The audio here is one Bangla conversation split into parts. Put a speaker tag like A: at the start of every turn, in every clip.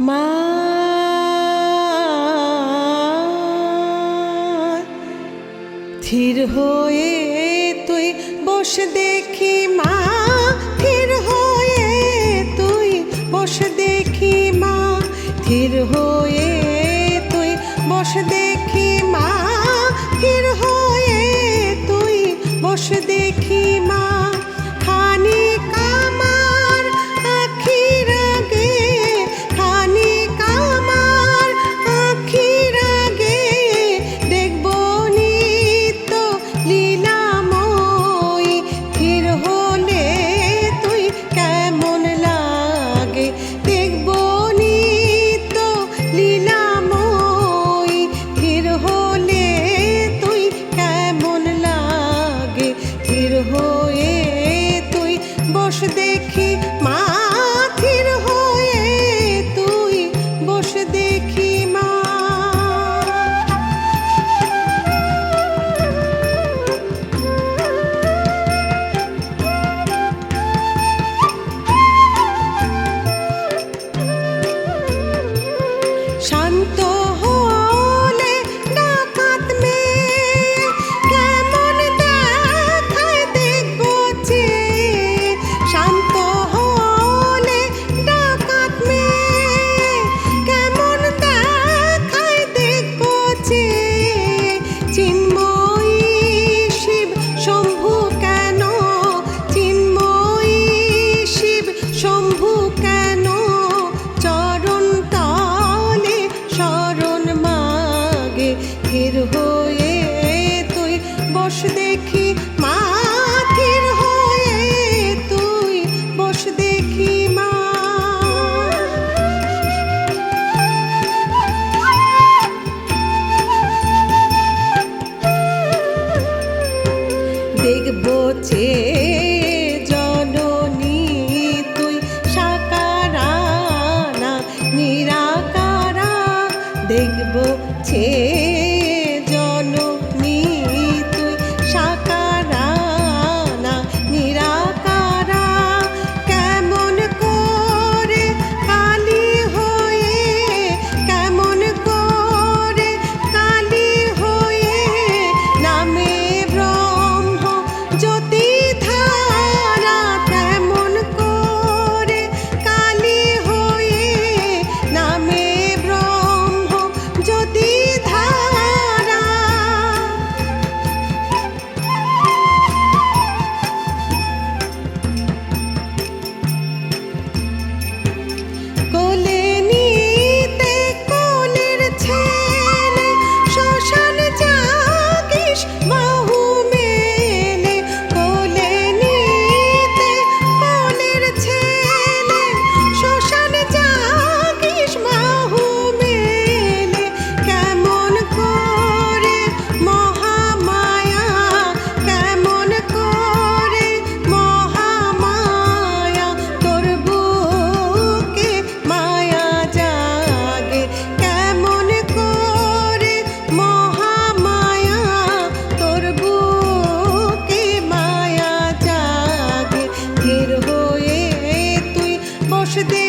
A: মা ধীর হয়ে তুই বস দেখি মা ধীর হয়ে তুই বস দেখি মা ধীর হয়ে তুই বস দেখি মা ধীর হয়ে তুই বস দেখি মা। हो হয়ে হয়ে তুই বস দেখি মা ধীর হয়ে তুই বস দেখি মা। দেখব চেয়ে দেখব ছে দেশ দিয়ে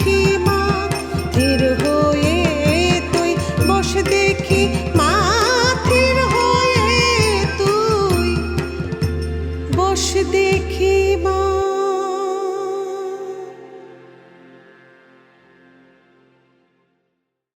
A: দেখি মা ধীর তুই। বসে দেখি মা দেখি মা